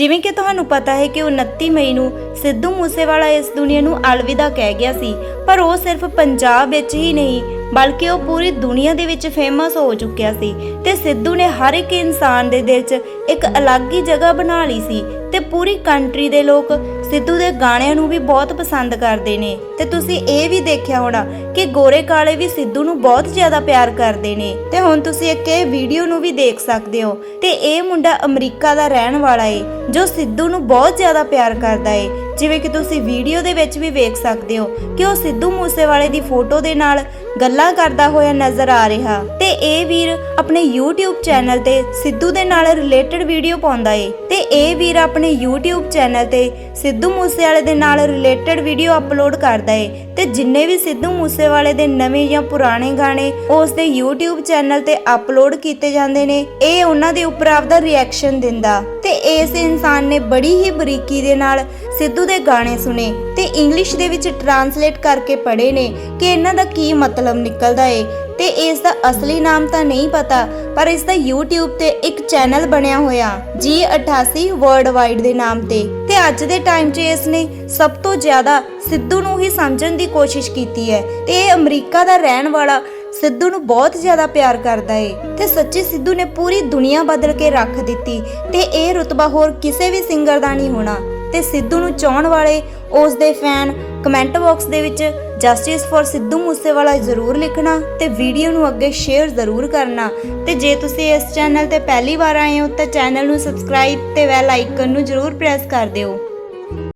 ਜਿਵੇਂ ਕਿ ਤੁਹਾਨੂੰ ਪਤਾ ਹੈ ਕਿ 29 ਮਈ ਨੂੰ ਸਿੱਧੂ ਮੂਸੇਵਾਲਾ ਇਸ ਦੁਨੀਆ ਨੂੰ ਅਲਵਿਦਾ ਕਹਿ ਗਿਆ ਸੀ, ਪਰ ਉਹ ਸਿਰਫ ਪੰਜਾਬ ਵਿੱਚ ਹੀ ਨਹੀਂ, ਬਲਕਿ ਉਹ ਪੂਰੀ ਦੁਨੀਆ ਦੇ ਵਿੱਚ ਫੇਮਸ ਹੋ ਚੁੱਕਿਆ ਸੀ ਤੇ ਸਿੱਧੂ ਨੇ ਹਰ ਇੱਕ ਇਨਸਾਨ ਦੇ ਦਿਲ 'ਚ ਇੱਕ ਅਲੱਗ ਹੀ ਜਗ੍ਹਾ ਬਣਾ ਲਈ ਸੀ ਤੇ ਪੂਰੀ ਕੰਟਰੀ ਦੇ ਲੋਕ ਸਿੱਧੂ ਦੇ ਗਾਣਿਆਂ ਨੂੰ ਵੀ ਬਹੁਤ ਪਸੰਦ ਕਰਦੇ ਨੇ। ਤੇ ਤੁਸੀਂ ਇਹ ਵੀ ਦੇਖਿਆ ਹੋਣਾ ਕਿ ਗੋਰੇ ਕਾਲੇ ਵੀ ਸਿੱਧੂ ਨੂੰ ਬਹੁਤ ਜ਼ਿਆਦਾ ਪਿਆਰ ਕਰਦੇ ਨੇ। ਤੇ ਹੁਣ ਤੁਸੀਂ ਇੱਕ ਇਹ ਵੀਡੀਓ ਨੂੰ ਵੀ ਦੇਖ ਸਕਦੇ ਹੋ। ਤੇ ਇਹ ਮੁੰਡਾ ਅਮਰੀਕਾ ਦਾ ਰਹਿਣ ਵਾਲਾ ਏ, ਜੋ ਸਿੱਧੂ ਨੂੰ ਬਹੁਤ ਜ਼ਿਆਦਾ ਪਿਆਰ ਕਰਦਾ ਏ। ਜਿਵੇਂ ਕਿ ਤੁਸੀਂ ਵੀਡੀਓ ਦੇ ਵਿੱਚ ਵੀ ਵੇਖ ਸਕਦੇ ਹੋ ਕਿ ਉਹ ਸਿੱਧੂ ਮੂਸੇਵਾਲੇ ਦੀ ਫੋਟੋ ਦੇ ਨਾਲ ਗੱਲਾਂ ਕਰਦਾ ਹੋਇਆ ਨਜ਼ਰ ਆ ਰਿਹਾ। ਤੇ ਇਹ ਵੀਰ ਆਪਣੇ YouTube ਚੈਨਲ ਤੇ ਸਿੱਧੂ ਦੇ ਨਾਲ ਰਿਲੇਟਡ ਵੀਡੀਓ ਪਾਉਂਦਾ ਏ। ਤੇ ਇਹ ਵੀਰ ਆਪਣੇ YouTube ਚੈਨਲ ਤੇ ਸਿੱਧੂ ਮੂਸੇਵਾਲੇ ਦੇ ਨਾਲ ਰਿਲੇਟਡ ਵੀਡੀਓ ਅਪਲੋਡ ਕਰਦਾ ਏ। ਤੇ ਜਿੰਨੇ ਵੀ ਸਿੱਧੂ ਮੂਸੇਵਾਲੇ ਦੇ ਨਵੇਂ ਜਾਂ ਪੁਰਾਣੇ ਗਾਣੇ ਉਸ ਦੇ YouTube ਚੈਨਲ ਤੇ ਅਪਲੋਡ ਕੀਤੇ ਜਾਂਦੇ ਨੇ, ਇਹ ਉਹਨਾਂ ਦੇ ਉੱਪਰ ਆਪਦਾ ਰਿਐਕਸ਼ਨ ਦਿੰਦਾ। ਤੇ ਇਸ ਇਨਸਾਨ ਨੇ ਬੜੀ ਹੀ ਬਰੀਕੀ ਦੇ ਨਾਲ ਸਿੱਧੂ ਦੇ ਗਾਣੇ ਸੁਨੇ ਤੇ ਇੰਗਲਿਸ਼ ਦੇ ਵਿੱਚ ਟਰਾਂਸਲੇਟ ਕਰਕੇ ਪੜ੍ਹੇ ਨੇ ਕਿ ਇਹਨਾਂ ਦਾ ਕੀ ਮਤਲਬ ਨਿਕਲਦਾ ਏ। ਤੇ ਇਸ ਦਾ ਅਸਲੀ ਨਾਮ ਤਾਂ ਨਹੀਂ ਪਤਾ, ਪਰ ਇਸ ਦਾ YouTube ਤੇ ਇੱਕ ਚੈਨਲ ਬਣਿਆ ਹੋਇਆ G88 ਵਰਲਡ ਦੇ ਨਾਮ ਤੇ। ਤੇ ਅੱਜ ਦੇ ਟਾਈਮ 'ਚ ਇਸ ਨੇ ਸਭ ਤੋਂ ਜ਼ਿਆਦਾ ਸਿੱਧੂ ਨੂੰ ਹੀ ਸਮਝਣ ਦੀ ਕੋਸ਼ਿਸ਼ ਕੀਤੀ ਹੈ। ਤੇ ਇਹ ਅਮਰੀਕਾ ਦਾ ਰਹਿਣ ਵਾਲਾ ਸਿੱਧੂ ਨੂੰ ਬਹੁਤ ਜ਼ਿਆਦਾ ਪਿਆਰ ਕਰਦਾ ਏ। ਤੇ ਸੱਚੀ ਸਿੱਧੂ ਨੇ ਪੂਰੀ ਦੁਨੀਆ ਬਦਲ ਕੇ ਰੱਖ ਦਿੱਤੀ ਤੇ ਇਹ ਰੁਤਬਾ ਹੋਰ ਕਿਸੇ ਵੀ ਸਿੰਗਰ ਦਾ ਨਹੀਂ ਹੋਣਾ। ਤੇ ਸਿੱਧੂ ਨੂੰ ਚਾਹਣ ਵਾਲੇ ਉਸ ਦੇ ਫੈਨ ਕਮੈਂਟ ਬਾਕਸ ਦੇ ਵਿੱਚ ਜਸਟਿਸ ਫॉर ਸਿੱਧੂ ਮੂਸੇਵਾਲਾ ਜ਼ਰੂਰ ਲਿਖਣਾ ਤੇ ਵੀਡੀਓ ਨੂੰ ਅੱਗੇ ਸ਼ੇਅਰ ਜ਼ਰੂਰ ਕਰਨਾ। ਤੇ ਜੇ ਤੁਸੀਂ ਇਸ ਚੈਨਲ ਤੇ ਪਹਿਲੀ ਵਾਰ ਆਏ ਹੋ ਤਾਂ ਚੈਨਲ ਨੂੰ ਸਬਸਕ੍ਰਾਈਬ ਤੇ ਬੈਲ ਆਈਕਨ ਨੂੰ ਜ਼ਰੂਰ ਪ੍ਰੈਸ ਕਰ ਦਿਓ।